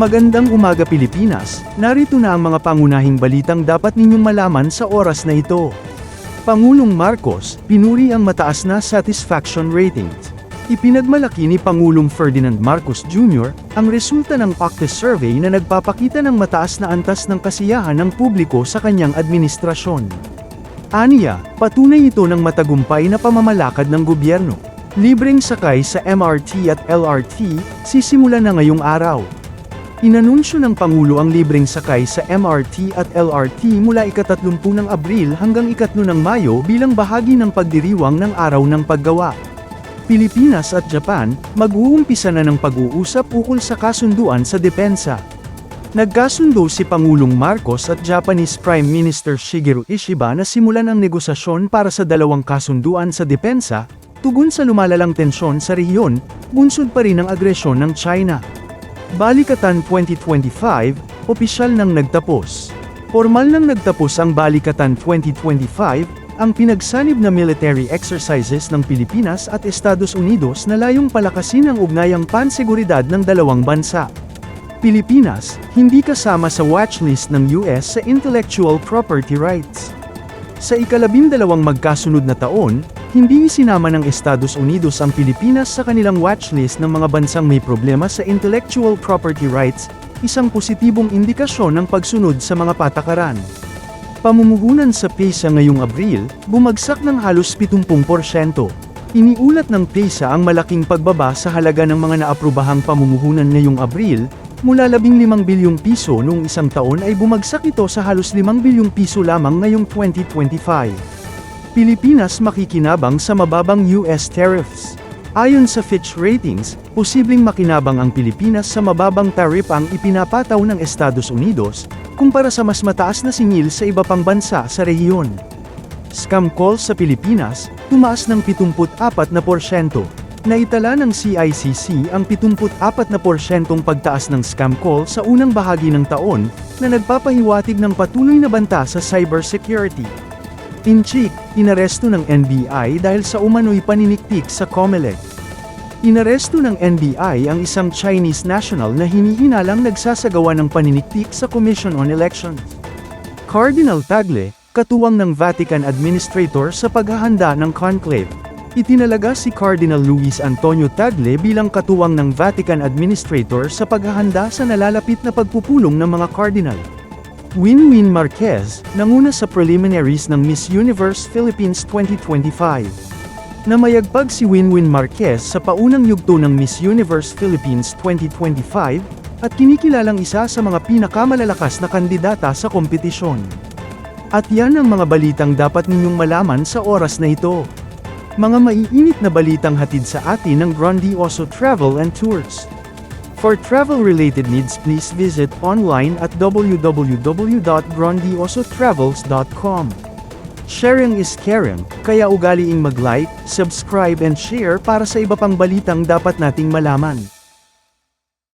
Magandang umaga Pilipinas, narito na ang mga pangunahing balitang dapat ninyong malaman sa oras na ito. Pangulong Marcos, pinuri ang mataas na satisfaction ratings. Ipinagmalaki ni Pangulong Ferdinand Marcos Jr. ang resulta ng Octus Survey na nagpapakita ng mataas na antas ng kasiyahan ng publiko sa kanyang administrasyon. Aniya, patunay ito ng matagumpay na pamamalakad ng gobyerno. Libreng sakay sa MRT at LRT, sisimula na ngayong araw. Inanunsyo ng Pangulo ang libreng sakay sa MRT at LRT mula ikatatlumpung ng Abril hanggang ikatlo ng Mayo bilang bahagi ng pagdiriwang ng Araw ng Paggawa. Pilipinas at Japan, mag-uumpisa na ng pag-uusap ukol sa kasunduan sa depensa. Nagkasundo si Pangulong Marcos at Japanese Prime Minister Shigeru Ishiba na simulan ang negosasyon para sa dalawang kasunduan sa depensa, tugon sa lumalalang tensyon sa rehiyon, bunsod pa rin ang agresyon ng China. Balikatan 2025, opisyal nang nagtapos. Formal nang nagtapos ang Balikatan 2025, ang pinagsanib na military exercises ng Pilipinas at Estados Unidos na layong palakasin ang ugnayang panseguridad ng dalawang bansa. Pilipinas, hindi kasama sa watchlist ng US sa intellectual property rights. Sa ikalabindalawang magkasunod na taon, hindi isinama ng Estados Unidos ang Pilipinas sa kanilang watchlist ng mga bansang may problema sa intellectual property rights, isang positibong indikasyon ng pagsunod sa mga patakaran. Pamumuhunan sa PESA ngayong Abril, bumagsak ng halos 70%. Iniulat ng PESA ang malaking pagbaba sa halaga ng mga naaprubahang pamumuhunan ngayong Abril, mula 15 bilyong piso noong isang taon ay bumagsak ito sa halos 5 bilyong piso lamang ngayong 2025. Pilipinas makikinabang sa mababang US tariffs. Ayon sa Fitch Ratings, posibleng makinabang ang Pilipinas sa mababang taripang ipinapataw ng Estados Unidos, kumpara sa mas mataas na singil sa iba pang bansa sa rehiyon. Scam calls sa Pilipinas, tumaas ng 74 na porsyento. Naitala ng CICC ang 74 na porsyentong pagtaas ng scam call sa unang bahagi ng taon, na nagpapahiwatig ng patuloy na banta sa cybersecurity. In Chick, inaresto ng NBI dahil sa umano'y paniniktik sa COMELEC. Inaresto ng NBI ang isang Chinese national na hinihinalang nagsasagawa ng paniniktik sa Commission on Elections. Cardinal Tagle, katuwang ng Vatican Administrator sa paghahanda ng conclave. Itinalaga si Cardinal Luis Antonio Tagle bilang katuwang ng Vatican Administrator sa paghahanda sa nalalapit na pagpupulong ng mga cardinal. Winwin Marquez, nanguna sa preliminaries ng Miss Universe Philippines 2025. Namayagpag si Winwin Marquez sa paunang yugto ng Miss Universe Philippines 2025, at kinikilalang isa sa mga pinakamalalakas na kandidata sa kompetisyon. At yan ang mga balitang dapat ninyong malaman sa oras na ito. Mga maiinit na balitang hatid sa atin ng Grandioso Travel and Tours. For travel-related needs please visit online at www.grandiosotravels.com. Sharing is caring, kaya ugaliing mag-like, subscribe and share para sa iba pang balitang dapat nating malaman.